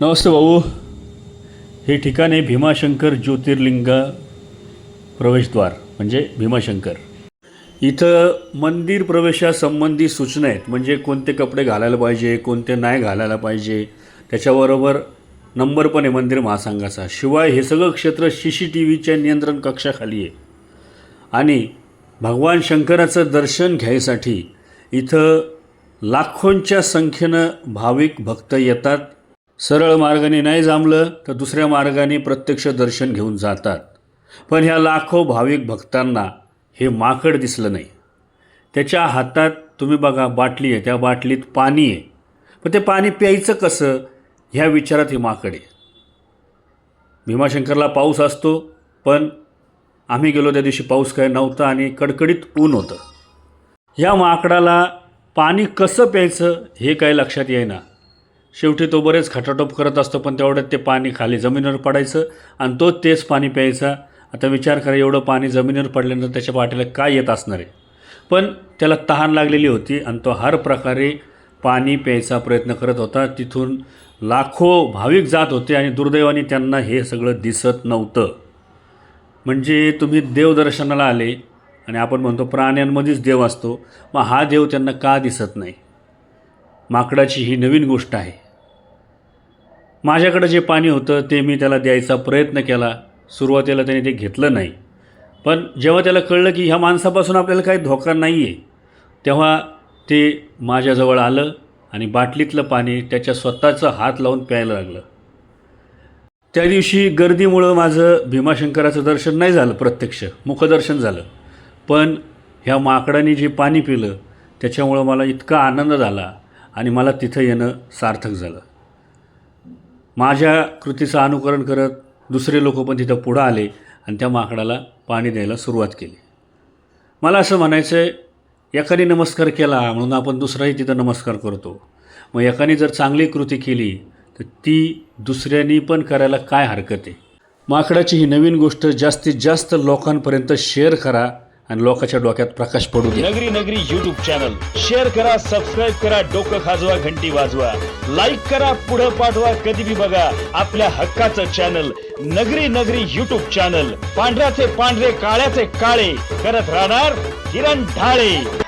नमस्ते भाऊ. हे ठिकाण आहे भीमाशंकर ज्योतिर्लिंग प्रवेशद्वार म्हणजे भीमाशंकर. इथं मंदिर प्रवेशासंबंधी सूचना आहेत म्हणजे कोणते कपडे घालायला पाहिजे कोणते नाही घालायला पाहिजे त्याच्याबरोबर नंबर पण आहे मंदिर महासंघाचा. शिवाय हे सगळं क्षेत्र सी सी टी व्हीच्या नियंत्रण कक्षाखाली आहे. आणि भगवान शंकराचं दर्शन घ्यायसाठी इथं लाखोंच्या संख्येनं भाविक भक्त येतात. सरळ मार्गाने नाही जमलं तर दुसऱ्या मार्गाने प्रत्यक्ष दर्शन घेऊन जातात. पण ह्या लाखो भाविक भक्तांना हे माकड दिसलं नाही. त्याच्या हातात तुम्ही बघा बाटली आहे. त्या बाटलीत पाणी आहे. पण ते पाणी प्यायचं कसं? ह्या विचारात हे माकड आहे. भीमाशंकरला पाऊस असतो पण आम्ही गेलो त्या दिवशी पाऊस काय नव्हता आणि कडकडीत ऊन होतं. ह्या माकडाला पाणी कसं प्यायचं हे काही लक्षात येईना. शेवटी तो बरेच खटाटोप करत असतो पण तेवढ्यात ते पाणी खाली जमिनीवर पडायचं आणि तो तेच पाणी प्यायचा. आता विचार करा एवढं पाणी जमिनीवर पडल्यानंतर त्याच्या पाठीला काय येत असणार आहे? पण त्याला तहान लागलेली होती आणि तो हर प्रकारे पाणी प्यायचा प्रयत्न करत होता. तिथून लाखो भाविक जात होते आणि दुर्दैवाने त्यांना हे सगळं दिसत नव्हतं. म्हणजे तुम्ही देवदर्शनाला आले आणि आपण म्हणतो प्राण्यांमध्येच देव असतो. मग हा देव त्यांना का दिसत नाही? माकडाची ही नवीन गोष्ट आहे. माझ्याकडं जे पाणी होतं ते मी त्याला द्यायचा प्रयत्न केला. सुरुवातीला त्याने ते घेतलं नाही. पण जेव्हा त्याला कळलं की ह्या माणसापासून आपल्याला काही धोका नाही आहे तेव्हा ते माझ्याजवळ आलं आणि बाटलीतलं पाणी त्याच्या स्वतःचं हात लावून प्यायला लागलं. त्या दिवशी गर्दीमुळं माझं भीमाशंकराचं दर्शन नाही झालं प्रत्यक्ष मुखदर्शन झालं. पण ह्या माकडाने जे पाणी पिलं त्याच्यामुळं मला इतका आनंद झाला आणि मला तिथं येणं सार्थक झालं. माझ्या कृतीचं अनुकरण करत दुसरे लोक पण तिथं पुढं आले आणि त्या माकडाला पाणी द्यायला सुरुवात केली. मला असं म्हणायचं आहे एकाने नमस्कार केला म्हणून आपण दुसराही तिथं नमस्कार करतो. मग एकाने जर चांगली कृती केली तर ती दुसऱ्यांनी पण करायला काय हरकत आहे? माकडाची ही नवीन गोष्ट जास्तीत जास्त लोकांपर्यंत शेअर करा आणि लोकांच्या डोक्यात प्रकाश पडू दे. नगरी नगरी युट्यूब चॅनल शेअर करा सबस्क्राईब करा डोकं खाजवा घंटी वाजवा. लाईक करा पुढं पाठवा कधी बी बघा आपल्या हक्काचं चॅनल नगरी नगरी युट्यूब चॅनल पांढऱ्याचे पांढरे काळ्याचे काळे. करत राहणार किरण ढाळे.